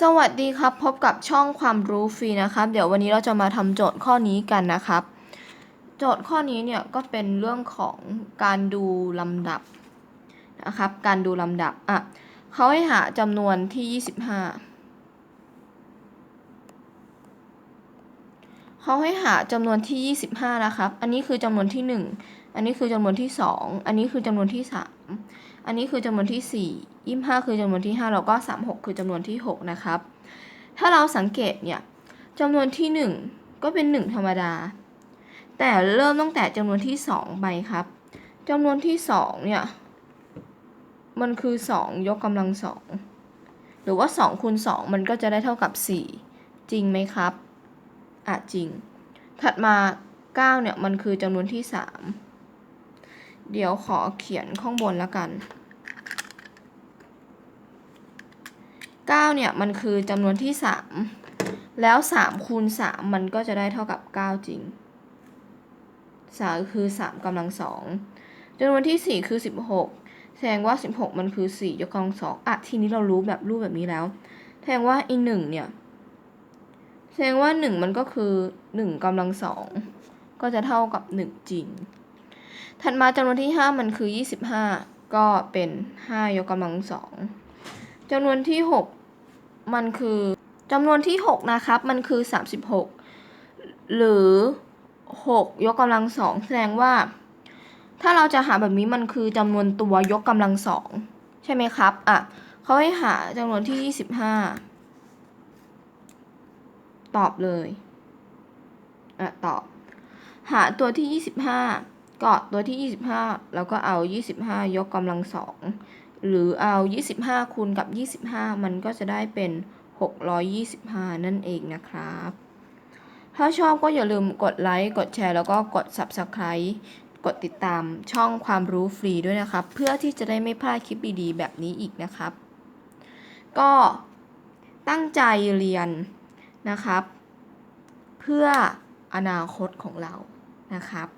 สวัสดีครับ พบกับช่องความรู้ฟรีนะครับ เดี๋ยววันนี้เราจะมาทำโจทย์ข้อนี้กันนะครับ โจทย์ข้อนี้เนี่ยก็เป็นเรื่องของการดูลำดับนะครับ การดูลำดับอะเขาให้หาจำนวนที่ 25เขาให้หาจำนวนที่ 25 นะครับ อันนี้คือจำนวนที่ 1 อันนี้คือจำนวนที่ 2 อันนี้คือจำนวนที่ 3 อันนี้คือจำนวนที่ 4 25 คือจำนวนที่ 5 แล้วก็ 36 คือจำนวนที่ 6 นะครับ ถ้าเราสังเกตเนี่ยจำนวนที่ 1 ก็เป็น 1 ธรรมดา แต่เริ่มตั้งแต่จำนวนที่ 2 ไปครับจำนวนที่ 2 เนี่ย มันคือ 2 ยกกำลัง 2 หรือว่า2คูณ2มันก็จะได้เท่ากับ 4 จริงไหมครับอะจริง ถัดมา 9 เนี่ย มันคือจำนวนที่ 3 เดี๋ยวขอเขียนข้างบนแล้วกัน 9เนี่ยมันคือจำนวนที่ 3 แล้ว 3 คูณ 3 มันก็จะได้เท่ากับ 9 จริง3คือ 3กำลัง2จำนวนที่ 4 คือ 16 แสดงว่า 16 มันคือ 4 ยกกำลัง2อะทีนี้เรารู้แบบรูปแบบนี้แล้ว แสดงว่าอีหนึ่งเนี่ย แสดงว่า 1 มันก็คือ 1กำลัง2ก็จะเท่ากับ 1 จริง ถัดมาจำนวนที่ 5 มันคือ 25 ก็เป็น 5 ยกกำลัง2จำนวนที่ 6 มันคือจำนวนที่ 6 นะครับ มันคือ 36 หรือ 6 ยกกำลัง2แสดงว่า ถ้าเราจะหาแบบนี้มันคือจำนวนตัวยกกำลัง2ใช่ไหมครับ อะเขาให้หาจำนวนที่ 25 ตอบเลย อะ ตอบ หาตัวที่ 25ก็ตัวที่ 25 แล้วก็เอา 25 ยกกำลัง2 หรือเอา 25คูณกับ 25 มันก็จะได้เป็น 625 นั่นเองนะครับ ถ้าชอบก็อย่าลืมกดไลค์ กดแชร์ แล้วก็กด Subscribe กดติดตามช่องความรู้ฟรีด้วยนะครับ เพื่อที่จะได้ไม่พลาดคลิปดีๆ แบบนี้อีกนะครับ ก็ตั้งใจเรียนนะครับ เพื่ออนาคตของเรานะครับ